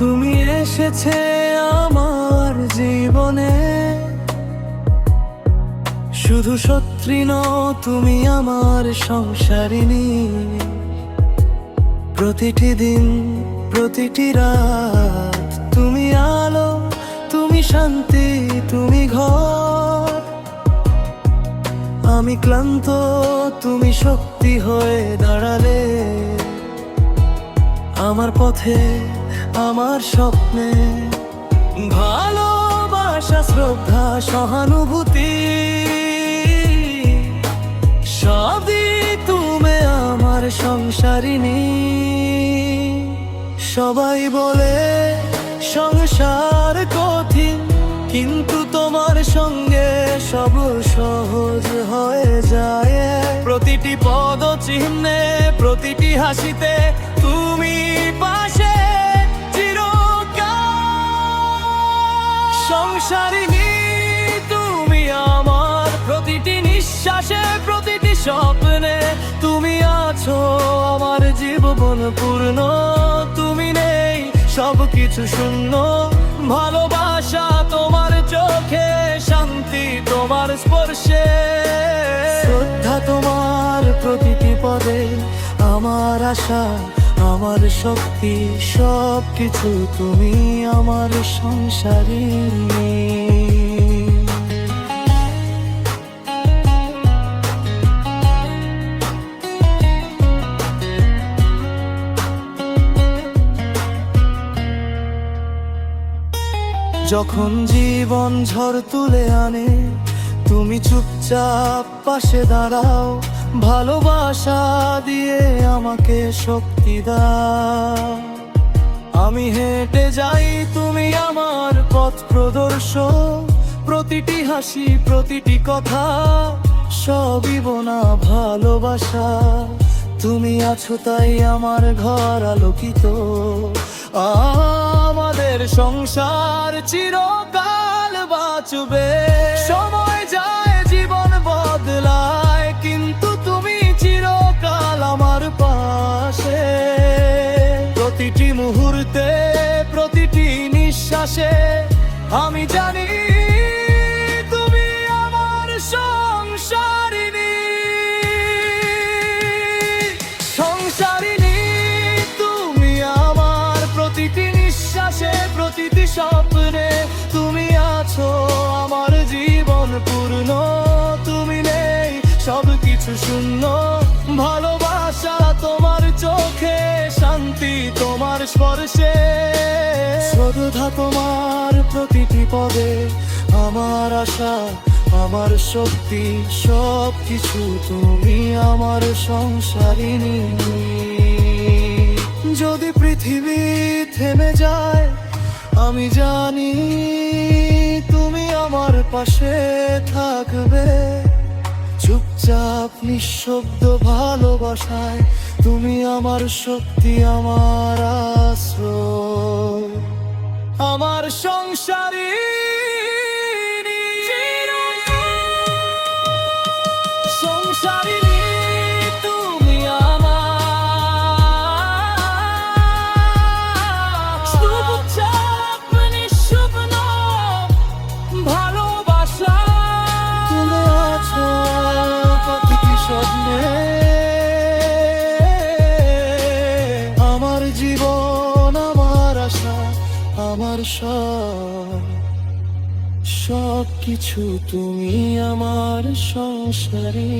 তুমি এসেছে আমার জীবনে। শুধু সত্যি নও, তুমি আমার সংসারিনী প্রতিটি দিন, প্রতিটি রাত, তুমি আলো, তুমি শান্তি, তুমি ঘর। আমি ক্লান্ত, তুমি শক্তি হয়ে দাঁড়ালে। আমার পথে আমার স্বপ্নে ভালোবাসা, শ্রদ্ধা, সহানুভূতি। সবই তুমি আমার সংসারিনী সবাই বলে সংসার কঠিন, কিন্তু তোমার সঙ্গে সব সহজ হয়ে যায়। প্রতিটি পদ চিহ্নে প্রতিটি হাসিতে স্বপ্নে তুমি আছো, আমার জীবন পূর্ণ। তুমি নেই সব কিছু শূন্য। ভালোবাসা তোমার চোখে, শান্তি তোমার স্পর্শে। শ্রদ্ধা তোমার প্রতিটি পদে, আমার আশা, আমার শক্তি সব কিছু তুমি আমার সংসারী যখন জীবন ঝড় তুলে আনে, তুমি চুপচাপ পাশে দাঁড়াও, ভালোবাসা দিয়ে আমাকে শক্তি দাও। আমি হেঁটে যাই, তুমি আমার পথ প্রদর্শক, প্রতিটি হাসি, প্রতিটি কথা, সবই বোনা ভালোবাসা। তুমি আছো তাই আমার ঘর আলোকিত। আমাদের সংসার চিরকাল বাঁচবে। সময় যায়, জীবন বদলায়, কিন্তু তুমি চিরকাল আমার পাশে। প্রতিটি মুহূর্তে, প্রতিটি নিঃশ্বাসে, আমি জানি তুমি সংসারিনী সংসারিনী তুমি নেই সব কিছু শূন্য। ভালোবাসা তোমার চোখে, শান্তি তোমার স্পর্শে। শ্রদ্ধা তোমার প্রতিটি পদে, আমার আশা, আমার শক্তি সব কিছু তুমি আমার সংসারিনী যদি পৃথিবী থেমে যায়, আমি জানি পাশে থাকবে। চুপচাপ নিঃশব্দ ভালোবাসায় তুমি আমার শক্তি আমার আশ্রয়। আমার সংসারী আমার সব সব কিছু তুমি আমার সংসারী।